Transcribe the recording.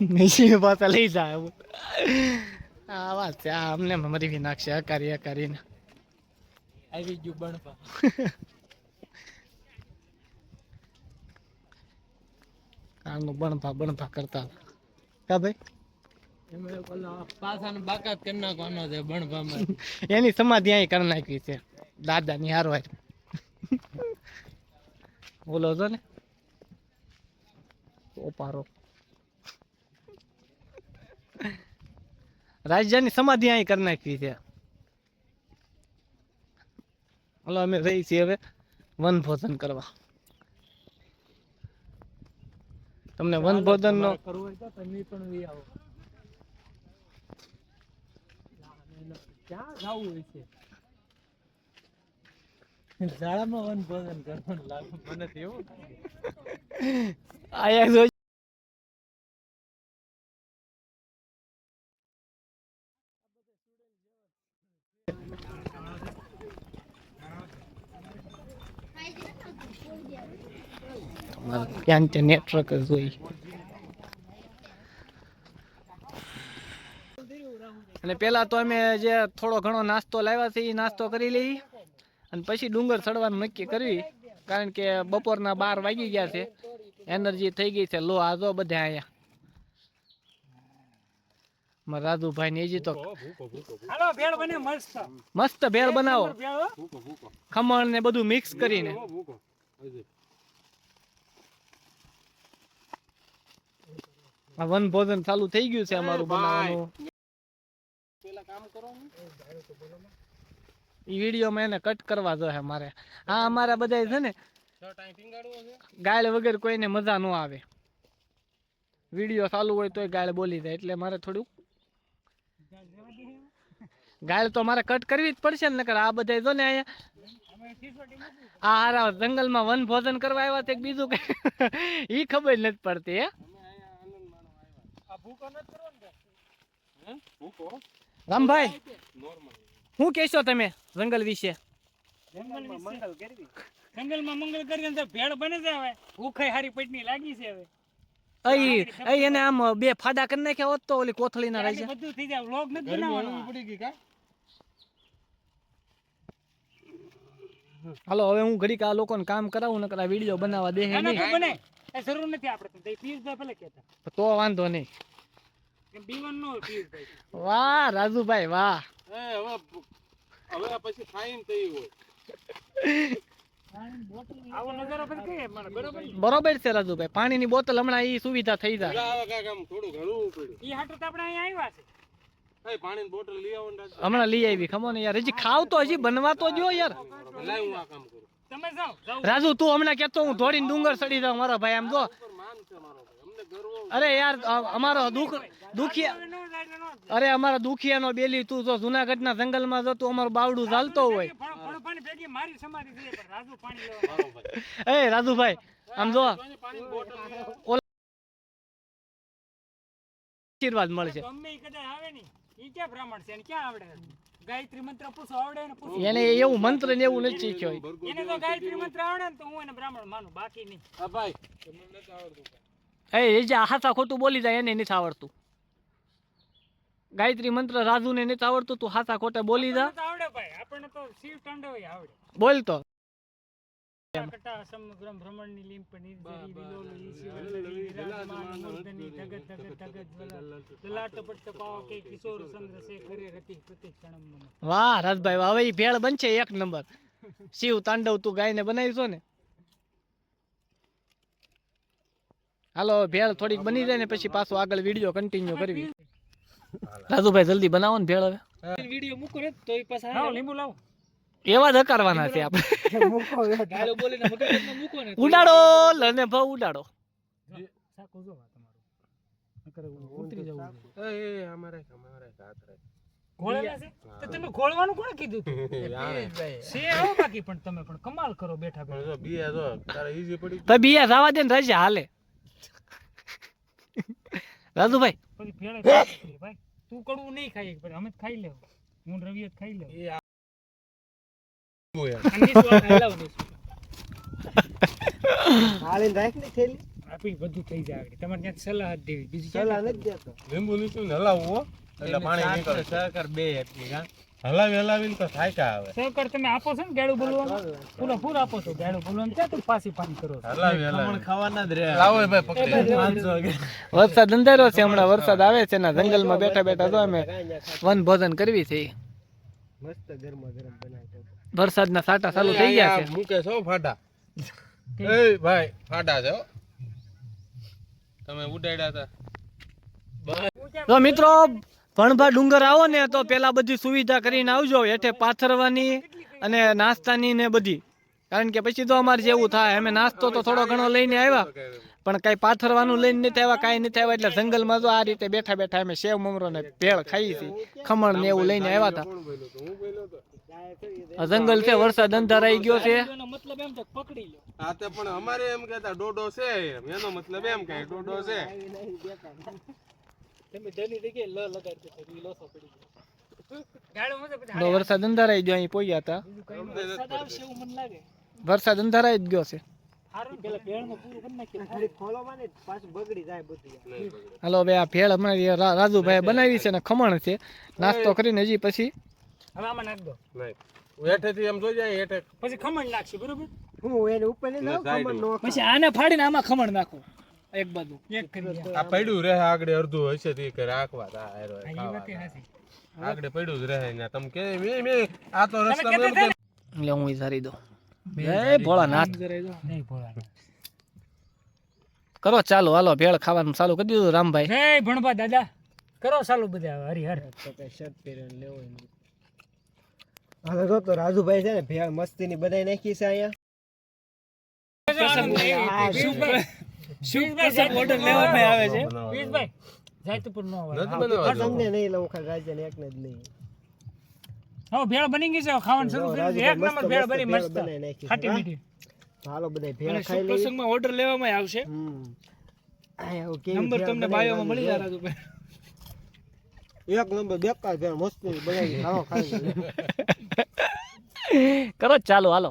સિંહ પાછા લઈ જાય એવું આ વાત છે આ અમને મરી નાખશે કાર્ય કરીને આવી ગયું બણપા કાલનું બણભા બણભા કરતા હતા. કા ભાઈ? એની સમાધિ અહીં કરી નાખી છે. દાદાની હારો બોલો છો ને? ઓપારો. રાજ્યની સમાધિ અહીં કરી નાખી છે. હલો અમે રહી છીએ હવે વન ભોજન કરવા. તમને વન ભોજન નો કરવું હોય વન ભોજન કરવાનું લાગે. મને એવું આયા તમારે ત્યાં તે નેટવર્ક જ હોય. અને પેલા તો અમે જે થોડો ઘણો નાસ્તો લાવ્યા છે એ નાસ્તો કરી લઈ. અને પછી ડુંગર ચડવાનું નક્કી કરવી કારણ કે બપોરના બાર વાગી ગયા છે. એનર્જી થઈ ગઈ છે. લો આ બધા બધે અહીંયા. મારા રાજુભાઈ ને હજી તો હાલો ભેળ બને મસ્ત. મસ્ત ભેળ બનાવો. ખમણ ને બધું મિક્સ કરીને આ વન ભોજન ચાલુ થઈ ગયું છે અમારું બનાવવાનું. ઈ વિડીયોમાં એને કટ કરવા જોઈએ મારે. હા અમારા બધા છે ને ગાળ વગર કોઈને મજા ન આવે. વિડિયો ચાલુ હોય તોય ગાળ બોલી જાય એટલે મારે થોડુંક ગાળ તો મારે કટ કરવી જ પડશે ને નકર આ બધા જો ને અહીંયા આ હારા જંગલમાં વન ભોજન કરવા આવ્યા છે બીજું કઈ? ઈ ખબર નથી પડતી હે? ભૂકો ને રામભાઈ શું કહેશો તમે જંગલ વિશે? જંગલમાં મંગલ કરવી. જંગલમાં મંગલ કરી તો ભેળ બને છે હવે. ભૂખાઈ હારી પટની લાગી છે હવે. અઈ અઈ એને આમ બે ફાડા કરી નાખ્યા હોત તો ઓલી કોથળીના રહી આજે બધું થઈ જાય. વ્લોગ નથી બનાવવાનો. હાલો હવે હું ઘડીક આ લોકોને કામ કરાવું નકર આ વીડિયો બનાવવા દે ના, ના, નહીં. એ જરૂર નથી આપણે તો. પિયુષભાઈ ભલે કહેતા. તો વાંધો નહીં. એમ બીવન નો પિયુષભાઈ વાહ રાજુભાઈ વાહ. આવો નજારો પછી બરોબર? બરોબર છે રાજુભાઈ. પાણીની બોટલ હમણાં ઈ સુવિધા થઈ જાય. ઈ હાટુ તો આપણે અહીંયા આવ્યા છે. હમણાં લઈ આવી ખમો ને યાર. હજી ખાવ તો હજી બનવા તો જો યાર. રાજુ તું હમણાં કેતો હું ધોડીને ડુંગર ચડી જાઉં મારા ભાઈ આમ જો. અરે યાર અમારો દુઃખ દુખિયા. અરે અમારા દુખિયાનો બેલી તું જો જુનાગઢના જંગલમાં જો તું અમારું બાવડું ચાલતો હોય. ફળ- ફળ પાણી ભેગી મારી સમાધિ થઈ જાય, પણ રાજુ પાણી એ રાજુભાઈ આમ જો. ઓલા આશીર્વાદ મળશે. ગમે કદાચ આવે ને ઈ ક્યાં બ્રાહ્મણ છે ક્યાં આવડે? ગાયત્રી મંત્ર પૂછો આવડે ને પૂછો. એને એવું મંત્ર ને એવું નથી શીખ્યો. એને તો ગાયત્રી મંત્ર આવડે ને તો હું એને બ્રાહ્મણ માનું બાકી નહીં. એ એ જે હાથા ખોટું બોલી જાય એને નથી આવડતું. ગાયત્રી મંત્ર રાજુને નથી આવડતું તું હાથા ખોટા બોલી જા. આપણને તો આવડે ભાઈ આપણને તો શિવ ટંડો આવડે. બોલતો કટા ભ્રમણની લિંપ નિર્જરી વિલોલ ઈશિવલ્લરી વિરાજમાન મૂર્ધની ધગત ધગત ધગત લલાટ પટ્ટ પાવ કે કિશોર ચંદ્ર સે રતિ પ્રતિ ક્ષણમ મમ વાહ રાજભાઈ હવે ઈ ભેળ બનશે એક નંબર શિવ તાંડવ તું ગાયને બનાવીશો ને હાલો ભેળ થોડીક બની જાય ને પછી પાછો આગળ વીડિયો કન્ટિન્યુ કરવી રાજુભાઈ જલ્દી બનાવો ને ભેળ હવે વિડિયો મૂકો ને તો પાછા લીંબુ લાવ એવા જ હકારવાના છે આપણે. ઉડાડો લને ભાવ ઉડાડો. સાકો જો આ તમારું? નકર ઉતરી જવું ઘોળેલા છે? તો તમે ઘોળવાનું કોણે કીધું? તું છે હો બાકી પણ તમે પણ કમાલ કરો બેઠા બિયા જવા દે ને રજા હાલે. રાજુભાઈ. પછી ભાઈ. તું કડવું નહીં ખાઈ અમે તો ખાઈ લેવું. હું રવિ ખાઈ લેવ. આપી બધું થઈ જાય આગળ. તમારે ત્યાં સલાહ જ દેવી. બીજું સલાહ નથી દેતો. લીંબુ લીંબુ ને એટલે પાણી નીકળે સરકાર બે આપી હા? હલાવી હલાવીને તો થાક્યા આવે. સહકાર તમે આપો છો ને ગેડું બોલવાનું પૂરો પૂરા આપો છો ગાડું બોલવાનું ક્યાં તું પાછી પાન કરો હલાવી હલાવી. ખાવાના જ રહે લાવો ભાઈ પકડી. વરસાદ અંધારો છે હમણાં. વરસાદ આવે છે ના જંગલમાં બેઠા બેઠા તો અમે વન ભોજન કરવી છે. મસ્ત ગરમા ગરમ બનાવતો. વરસાદના સાટા ચાલુ થઈ ગયા છે. મૂકે છો ફાટા. એ ભાઈ ફાટા છે તમે ઉડાડ્યા હતા તો મિત્રો ભણભા ડુંગર આવો ને તો પેલા બધી સુવિધા કરીને આવજો હેઠે પાથરવાની અને નાસ્તાની ને બધી. કારણ કે પછી તો અમારે જેવું થાય અમે નાસ્તો તો થોડો ઘણો લઈને આવ્યા. પણ કઈ પાથરવાનું લઈને નથી આવ્યા કાંઈ નથી આવ્યા. એટલે જંગલમાં તો આ રીતે બેઠા બેઠા અમે સેવ મમરો ને ભેળ ખાઈ હતી ખમણ ને એવું લઈને આવ્યા હતા જંગલ છે વરસાદ અંધારાઈ ગયો છે. મતલબ એમ કે પકડી લો હા તે પણ અમારે એમ કહેતા ડોડો છે એમ. એનો મતલબ એમ કે ડોડો છે. તમે જેની જગ્યાએ લ લગાડી દો ઈ લોસો પડી ગયો. તો વરસાદ અંધારાઈ ગયો અહીં પહોંચ્યા હતા. વરસાદ અંધારાઈ જ ગયો છે. હાલો ભાઈ આ ભેળ હમણાં રાજુભાઈ બનાવી છે ને ખમણ છે. નાસ્તો કરીને હજી પછી હવે આમાં નાખ દો. નહીં. હેઠેથી એમ જોઈ જાય હેઠે. પછી ખમણ નાખશે બરોબર? હું એને ઉપર લઈ જાઉં ખમણ નો પછી આને ફાડીને આમાં ખમણ નાખો એક બાજુ. એક કરી આ પડ્યું રહે આગળ અડધું હશે તે કે રાખવા તા. હાચી. આગળ પડ્યું જ રહે ને તમે કે મે મે આ તો રસ્તા મે ને? એટલે હું ધારી દઉં. જય ભોળાનાથ. નહીં ભોળા કરો ચાલો હાલો ભેળ ખાવાનું ચાલુ કરી દીધું રામભાઈ. જય ભણબા દાદા. કરો ચાલુ બધા હરિહર. શર્ટ પહેરીને લેવો એમ. હવે જો તો રાજુભાઈ છે ને ભેળ મસ્તી ની બધાય નાખી છે અહીંયા. ઓર્ડર લેવામાં આવે છે. વીસભાઈ જાયતુપુર નો આવે તમને નહીં લઉં ખાલી રાજ્ય ને એકને જ લઈ. હવે ભેળ બની ગઈ છે ખાવાનું શરૂ કર્યું છે. એક નંબર ભેળ બની મસ્ત. બનાવી નાખી છે. ખાટી મીઠી. હાલો બધાય ભેળ ખાઈ લઈએ. પ્રસંગમાં ઓર્ડર લેવામાં આવશે. નંબર તમને બાયોમાં મળી જાય રાજુભાઈ. એક નંબર બેકાર ભેળ મસ્તી બનાવી. ખાઓ ખાઈ. કરો ચાલો હાલો.